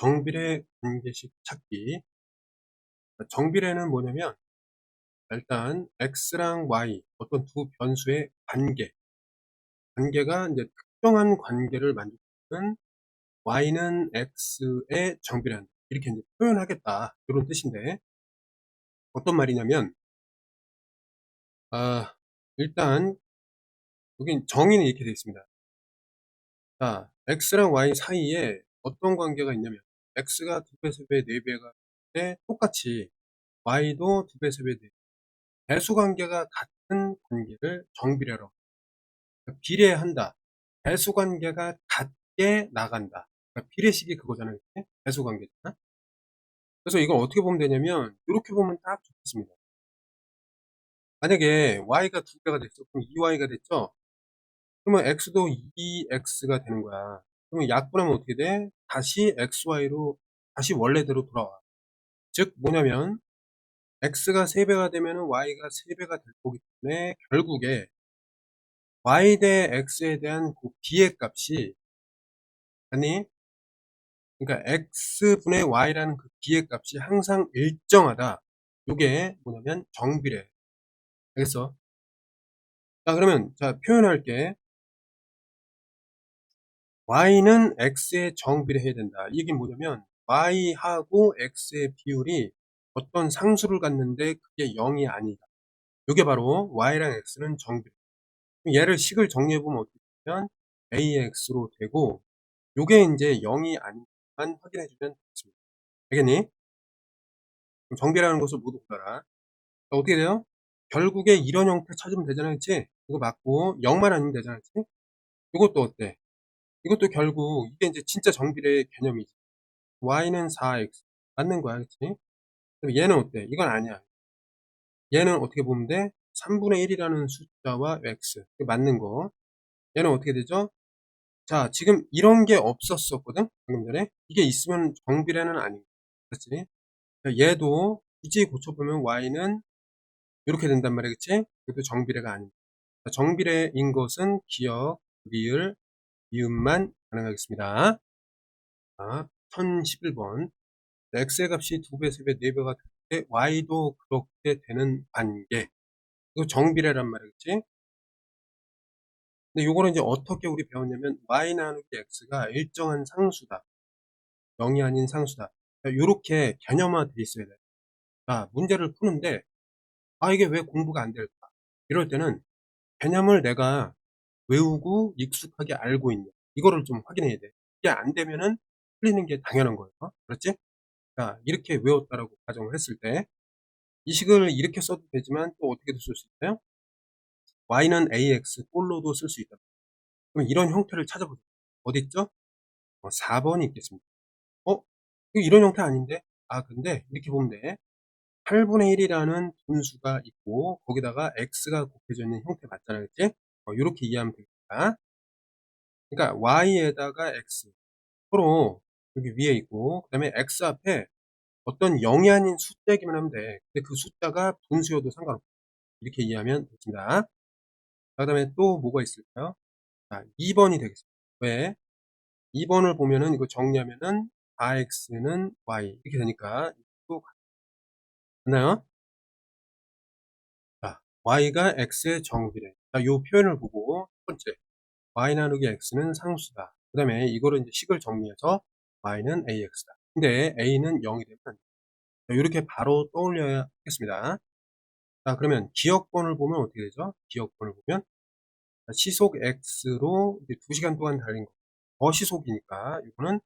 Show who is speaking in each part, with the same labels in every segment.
Speaker 1: 정비례 관계식 찾기. 정비례는 뭐냐면 일단 x랑 y 어떤 두 변수의 관계 관계가 이제 특정한 관계를 만드는 y는 x의 정비례한다. 이렇게 이제 표현하겠다. 이런 뜻인데 어떤 말이냐면 아, 일단 여기 정의는 이렇게 되어 있습니다. 자, x랑 y 사이에 어떤 관계가 있냐면 x가 두 배, 세 배, 네 배가 때 똑같이 y도 두 배, 세 배, 네 배. 배수 관계가 같은 관계를 정비례라고. 그러니까 비례한다. 배수 관계가 같게 나간다. 그러니까 비례식이 그거잖아요. 배수 관계잖아. 그래서 이걸 어떻게 보면 되냐면 이렇게 보면 딱 좋습니다. 만약에 y가 두 배가 됐어. 그럼 2y가 됐죠? 그러면 x도 2x가 되는 거야. 그러면 약분하면 어떻게 돼? 다시 xy로 다시 원래대로 돌아와. 즉 뭐냐면 x가 3배가 되면 y가 3배가 될 거기 때문에 결국에 y 대 x에 대한 그 b의 값이 아니 그러니까 x분의 y라는 그 b의 값이 항상 일정하다. 이게 뭐냐면 정비례. 알겠어? 자 그러면 자 표현할게. Y는 x에 정비례 해야 된다. 이게 뭐냐면 y하고 x의 비율이 어떤 상수를 갖는데 그게 0이 아니다. 이게 바로 y랑 x는 정비례. 얘를 식을 정리해보면 어떻게 되면 ax로 되고 요게 이제 0이 아닌만 확인해주면 되겠습니다. 알겠니? 정비라는 것을 모두 골라라. 어떻게 돼요? 결국에 이런 형태 찾으면 되잖아, 그치? 이거 맞고 0만 아니면 되잖아, 그치? 이것도 어때? 이것도 결국 이게 이제 진짜 정비례 개념이지. y는 4x 맞는 거야? 그럼 얘는 어때? 이건 아니야. 얘는 어떻게 보면 돼? 3분의 1이라는 숫자와 x 맞는 거. 얘는 어떻게 되죠? 자, 지금 이런 게 없었었거든? 방금 전에. 이게 있으면 정비례는 아니고. 그렇지? 얘도 굳이 고쳐보면 y는 이렇게 된단 말이야, 그치? 이것도 정비례가 아닙니다. 정비례인 것은 기억, 리을, 이음만 가능하겠습니다. 자, 1011번. x의 값이 2배, 3배, 4배가 될 때 y도 그렇게 되는 관계. 이거 정비례란 말이겠지? 근데 요거는 이제 어떻게 우리 배웠냐면 y 나누기 x가 일정한 상수다. 0이 아닌 상수다. 이렇게 개념화 돼 있어야 돼요. 자, 문제를 푸는데 아 이게 왜 공부가 안 될까? 이럴 때는 개념을 내가 외우고 익숙하게 알고 있냐 이거를 좀 확인해야 돼. 이게 안 되면은 틀리는 게 당연한 거예요. 그렇지? 자, 이렇게 외웠다라고 가정을 했을 때 이 식을 이렇게 써도 되지만 또 어떻게도 쓸 수 있어요? y는 ax 꼴로도 쓸 수 있다. 그럼 이런 형태를 찾아보세요. 어디 있죠? 어, 4번이 있겠습니다. 어? 이런 형태 아닌데? 아, 근데 이렇게 보면 돼. 8분의 1이라는 분수가 있고 거기다가 x가 곱해져 있는 형태 맞잖아요. 그치? 어, 이렇게 이해하면 되겠다. 그러니까 y에다가 x 서로 여기 위에 있고 그 다음에 x 앞에 어떤 0이 아닌 숫자기만 하면 돼. 근데 그 숫자가 분수여도 상관없고 이렇게 이해하면 됩니다. 그 다음에 또 뭐가 있을까요? 자, 2번이 되겠습니다. 왜? 2번을 보면은 이거 정리하면은 4x는 y 이렇게 되니까 또 맞나요? 자, y가 x의 정비례. 자, 요 표현을 보고 첫 번째 y 나누기 x는 상수다. 그 다음에 이거를 이제 식을 정리해서 y는 ax다. 근데 a는 0이 되면 안 돼요. 이렇게 바로 떠올려야 하겠습니다. 자, 그러면 기억번을 보면 어떻게 되죠? 기억번을 보면 시속 x로 2시간 동안 달린 거. 더 시속이니까 이거는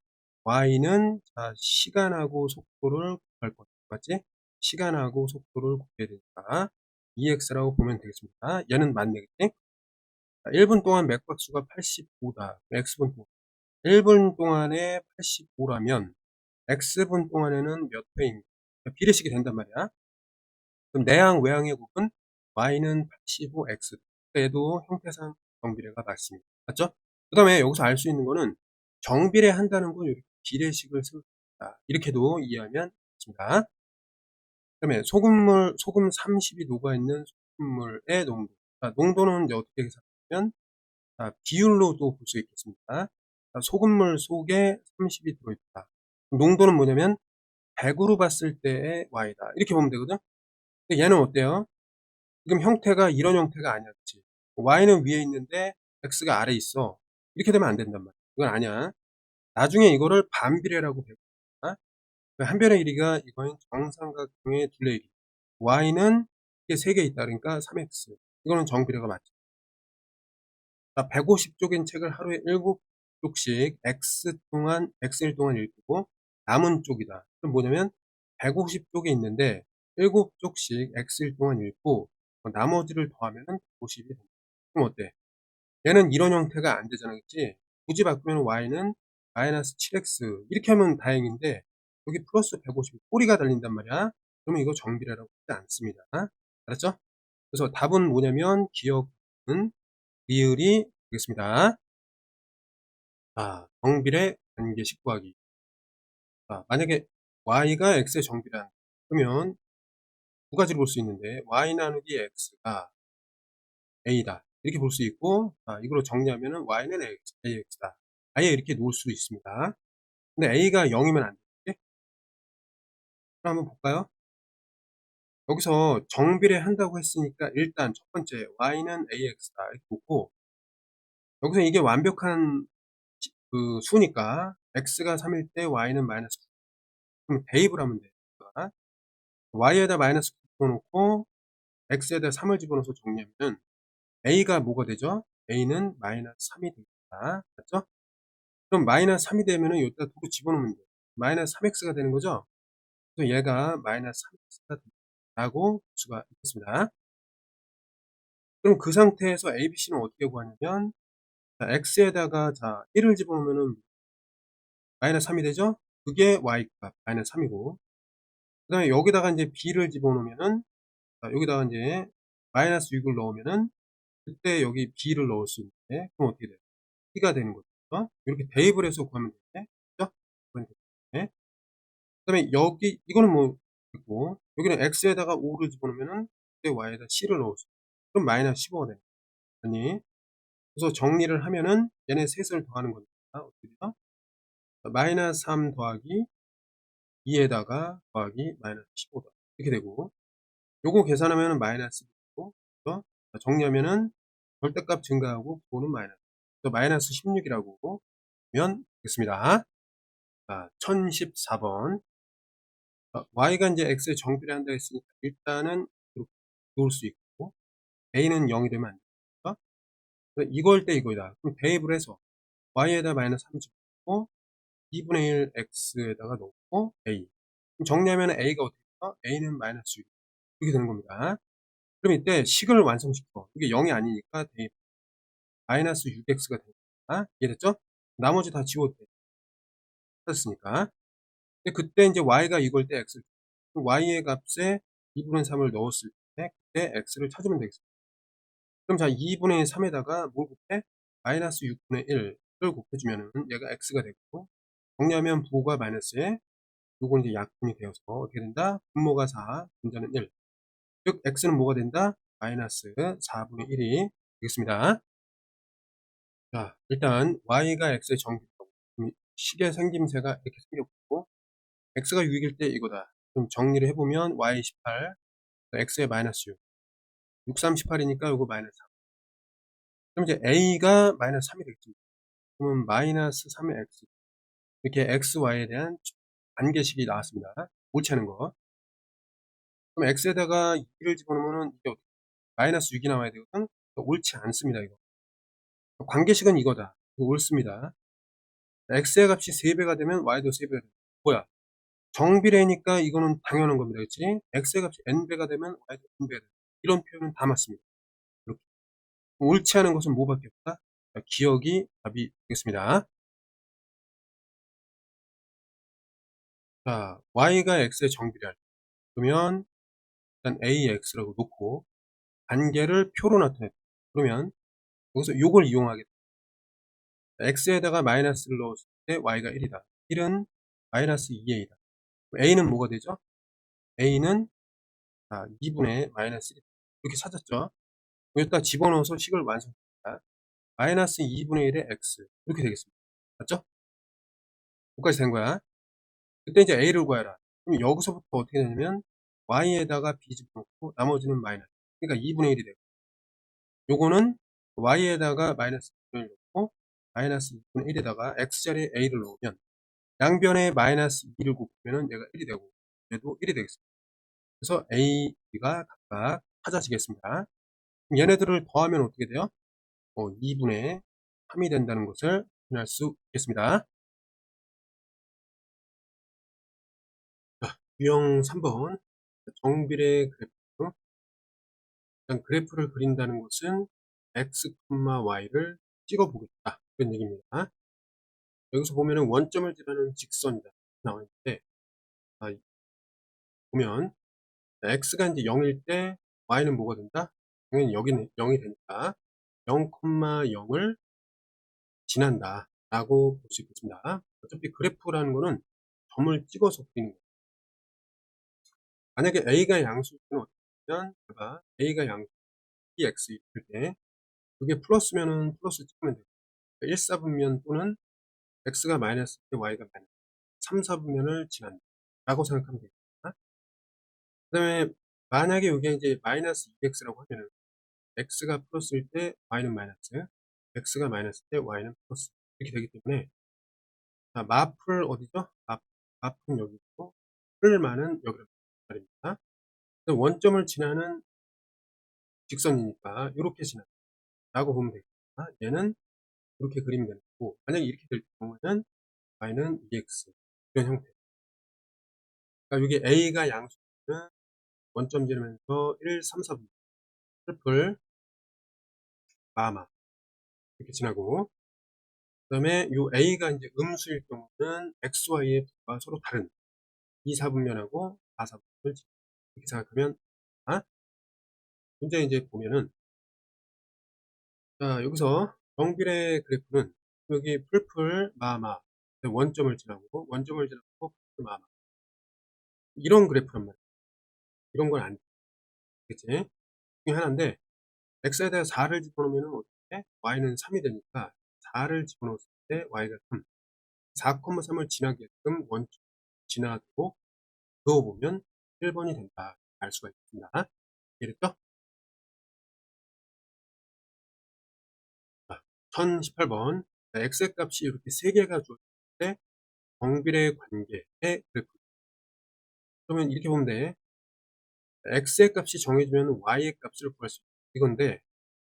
Speaker 1: y는 자, 시간하고 속도를 구할 것 맞지? 시간하고 속도를 곱해야 되니까 ex라고 보면 되겠습니다. 얘는 맞네겠지? 1분 동안 맥박수가 85다. x분 동안. 1분 동안에 85라면 x분 동안에는 몇 회인가? 비례식이 된단 말이야. 그럼 내항, 외항의 곱은 y는 85x. 얘도 형태상 정비례가 맞습니다. 맞죠? 그 다음에 여기서 알 수 있는 거는 정비례 한다는 건 이렇게 비례식을 있다. 이렇게도 이해하면 됩니다. 그 다음에 소금물, 소금 30이 녹아 있는 소금물의 농도. 자, 농도는 이제 어떻게 계산하면 자, 비율로도 볼 수 있겠습니다. 자, 소금물 속에 30이 들어있다. 농도는 뭐냐면 100으로 봤을 때의 y다. 이렇게 보면 되거든. 근데 얘는 어때요? 지금 형태가 이런 형태가. 그치? y는 위에 있는데 x가 아래 있어. 이렇게 되면 안 된단 말이야. 이건 아니야. 나중에 이거를 반비례라고 배울. 한 변의 길이가 이거는 정삼각형의 둘레 길이. y는 이게 3개 있다. 그러니까 3x. 이거는 정비례가 맞죠. 자, 150쪽인 책을 하루에 7쪽씩 x 동안, x일 동안 읽고 남은 쪽이다. 그럼 뭐냐면 150쪽이 있는데 7쪽씩 x일 동안 읽고 어, 나머지를 더하면 50이 된다. 그럼 어때? 얘는 이런 형태가 안 되잖아. 그치? 굳이 바꾸면 y는 마이너스 7x 이렇게 하면 다행인데 여기 플러스 150 꼬리가 달린단 말이야. 그러면 이거 정비례라고 하지 않습니다. 알았죠? 그래서 답은 뭐냐면 기억은 리을이 되겠습니다. 자, 정비례 관계식 구하기. 자, 만약에 y가 x의 정비란 그러면 두 가지로 볼 수 있는데 y 나누기 x가 a다. 이렇게 볼 수 있고 자, 이걸로 정리하면 은 y는 ax, ax다. 아예 이렇게 놓을 수도 있습니다. 근데 a가 0이면 안 되지? 그럼 한번 볼까요? 여기서 정비례 한다고 했으니까 일단 첫 번째 y는 ax다 이렇게 놓고 여기서 이게 완벽한 그 수니까 x가 3일 때 y는 마이너스 9 그럼 대입을 하면 돼요 y에다 마이너스 9 집어넣고 x에다 3을 집어넣어서 정리하면 a가 뭐가 되죠? a는 마이너스 3이 됩니다 맞죠? 그럼 마이너스 3이 되면은 여기다 도로 집어넣으면 돼요 마이너스 3x가 되는 거죠? 그래서 얘가 마이너스 3x가 된다고 볼 수가 있겠습니다 그럼 그 상태에서 ABC는 어떻게 구하냐면 자, x에다가 자 1을 집어넣으면은 마이너스 3이 되죠? 그게 y값 마이너스 3이고 그 다음에 여기다가 이제 b를 집어넣으면은 자, 여기다가 이제 마이너스 6을 넣으면은 그때 여기 b를 넣을 수 있는데 그럼 어떻게 돼요? b가 되는 거죠. 이렇게 대입을 해서 구하면 되네. 그죠? 네. 그 다음에 여기 이거는 뭐 있고 여기는 x에다가 5를 집어넣으면은 y에다 c를 있어요. 그럼 마이너스 15가 되는 거죠. 아니 그래서 정리를 하면은 얘네 셋을 더하는 거니까 어떻게 되죠? 마이너스 3 더하기 2에다가 더하기 마이너스 15다. 이렇게 되고 요거 계산하면은 마이너스 되고 그죠? 정리하면은 절대값 증가하고 부호는 마이너스. 그래서 마이너스 16이라고 보면 되겠습니다. 자, 1014번. Y가 이제 x에 정비례 한다 했으니까 일단은 이렇게 놓을 수 있고 a는 0이 되면 안 됩니다. 이걸 때 이거다. 그럼 대입을 해서 y에다 마이너스 3 집고 2분의 1 x에다가 넣고 a. 정리하면 a가 어떻게 돼요? a는 마이너스 6. 이렇게 되는 겁니다. 그럼 이때 식을 완성시켜. 이게 0이 아니니까 대입. 마이너스 6x가 됩니다. 이해됐죠? 나머지 다 지워도 돼. 찾았으니까. 근데 그때 이제 y가 이걸 때 x를 y의 값에 2분의 3을 넣었을 때 그때 x를 찾으면 되겠습니다. 그럼 자 2분의 3에다가 뭘 곱해? 마이너스 6분의 1을 곱해주면은 얘가 x가 되고 정리하면 부호가 마이너스에 요건 이제 약분이 되어서 어떻게 된다? 분모가 4, 분자는 1. 즉 x는 뭐가 된다? 마이너스 4분의 1이 되겠습니다. 자, 일단 y가 x의 정비라고 식의 생김새가 이렇게 생겼고 x가 6일 때 이거다. 그럼 정리를 해보면 y 18, x의 마이너스 6. 6, 3, 18이니까 요거 마이너스 3. 그럼 이제 a가 마이너스 3이 되겠죠. 그러면 마이너스 3의 x. 이렇게 x, y에 대한 관계식이 나왔습니다. 옳지 않은 거. 그럼 x에다가 2를 집어넣으면 이게 마이너스 6이 나와야 되거든. 옳지 않습니다. 이거. 관계식은 이거다. 이거 옳습니다. x의 값이 3배가 되면 y도 3배가 됩니다. 뭐야? 정비례니까 이거는 당연한 겁니다. 그렇지? x의 값이 n배가 되면 y도 n배가 됩니다. 이런 표현은 다 맞습니다. 이렇게. 옳지 않은 것은 뭐밖에 없다? 기억이 답이 되겠습니다. 자, y가 x의 정비례할 때 그러면 일단 ax라고 놓고 관계를 표로 나타냈다. 그러면 여기서 요걸 이용하겠다. x에다가 마이너스를 넣었을 때 y가 1이다. 1은 마이너스 2a다. A는 뭐가 되죠? a는 아, 2분의 마이너스 1 이렇게 찾았죠. 여기다 집어넣어서 식을 완성합니다. 마이너스 2분의 1의 x 이렇게 되겠습니다. 맞죠? 여기까지 된 거야. 그때 이제 a를 구해라. 그럼 여기서부터 어떻게 되냐면 y에다가 b 집어넣고 나머지는 마이너스. 그러니까 2분의 1이 되고 요거는 y에다가 마이너스 2분의 1 넣고 마이너스 2분의 1에다가 x자리에 a를 넣으면 양변에 마이너스 2를 곱하면 얘가 1이 되고 얘도 1이 되겠습니다. 그래서 a, b가 각각 찾아지겠습니다. 그럼 얘네들을 더하면 어떻게 돼요? 어, 2분의 3이 된다는 것을 확인할 수 있겠습니다. 자, 유형 3번 정비례 그래프 일단 그래프를 그린다는 것은 x, y를 찍어보겠다 그런 얘기입니다. 여기서 보면은 원점을 지나는 직선이다 나와 있는데 아, 보면 x가 이제 0일 때 y는 뭐가 된다? 당연히 여기는 0이 되니까 0,0을 지난다 라고 볼 수 있겠습니다. 어차피 그래프라는 거는 점을 찍어서 그리는 거예요. 만약에 a가 양수일 때는 어떻게 되면 제가 a가 양수 있을 때 그게 플러스면은 플러스 찍으면 돼요. 1, 4분면 또는 x가 마이너스 때 y가 마이너스 3, 4분면을 지난다 라고 생각하면 되겠습니다. 그 다음에 만약에 이게 이제 마이너스 2x라고 하면은 x가 플러스일 때 y는 마이너스 x가 마이너스 때 y는 플러스 이렇게 되기 때문에 자, 마플 어디죠? 마, 마플은 여기고 풀만은 여기로 말입니다. 원점을 지나는 직선이니까 이렇게 지나 라고 보면 되겠다. 얘는 이렇게 그리면 거고 만약에 이렇게 될 경우는 y는 2x 이런 형태 그러니까 여기 a가 양수는 원점 지르면서 1, 3, 4분 트리플 마마 이렇게 지나고 그 다음에 이 a가 이제 음수일 경우는 xy의 부가 서로 다른 2, 4분면하고 4, 4분면을 이렇게 생각하면 아? 문제 이제 보면은 자 여기서 정비례 그래프는 여기 풀풀 마마. 원점을 지나고 원점을 지나고 풀풀 마마. 이런 그래프란 말이야 이런 건안 되겠지 중에 하나인데 x에 대해 4를 집어넣으면 어떻게? y는 3이 되니까 4를 집어넣었을 때 y가 3 4,3을 지나게끔 원점 지나고 그어보면 1번이 된다. 알 수가 있습니다. 이해됐죠? 1018번 x의 값이 이렇게 3개가 주어질 때 정비례 관계의 그래프 그러면 이렇게 보면 돼. x의 값이 정해지면 y의 값을 구할 수 있다. 이건데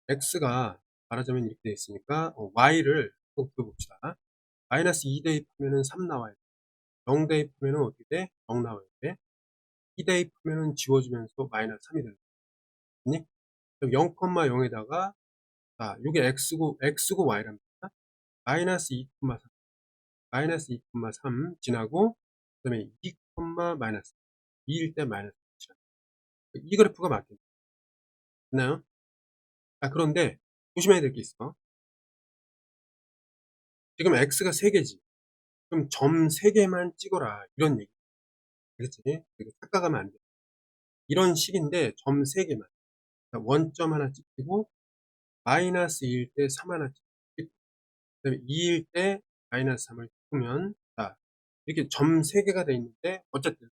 Speaker 1: x가 말하자면 이렇게 되어 있으니까 어, y를 꼭 봅시다. 마이너스 2 대입하면 3 나와야 돼. 0 대입하면 어떻게 돼? 0 나와야 돼. 2 대입하면 지워지면서 마이너스 3이 되는 거니? 그럼 0,0에다가 자, 요게 x고, x고 y랍니다. 마이너스 2,3. 마이너스 2,3 지나고, 그 다음에 2, 마이너스. 2일 때 마이너스 이 그래프가 맞겠네. 됐나요? 아, 그런데, 조심해야 될 게 있어. 지금 x가 3개지. 그럼 점 3개만 찍어라. 이런 얘기. 그렇지? 그리고 착각하면 안 돼. 이런 식인데, 점 3개만. 원점 하나 찍히고, 마이너스 2일 때 3 하나 찍고 그 다음에 2일 때 마이너스 3을 찍으면 자 이렇게 점 3개가 되어 있는데 어쨌든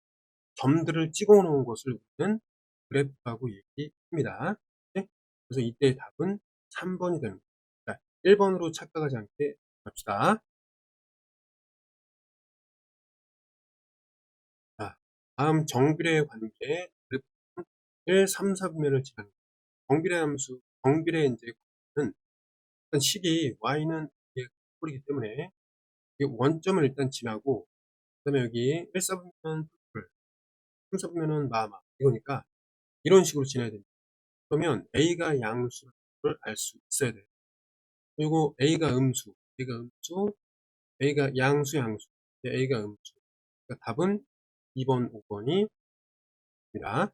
Speaker 1: 점들을 찍어 놓은 것을 우리는 그래프하고 얘기합니다. 네? 그래서 이때의 답은 3번이 되는 겁니다. 자, 1번으로 착각하지 않게 갑시다. 자, 다음 정비례 관계 그래프는 1, 3, 4분면을 지나는 정비례 함수 정비례 이제 는 식이 y는 꼴이기 때문에 이 원점을 일단 지나고 그 다음에 여기 1, 4분면 풀 3, 4분면은 마마 이거니까 이런 식으로 지나야 됩니다. 그러면 a가 양수를 알 수 있어야 돼요. 그리고 a가 음수, a가 음수, a가 양수 양수, a가 음수. 그러니까 답은 2번, 5번이 입니다.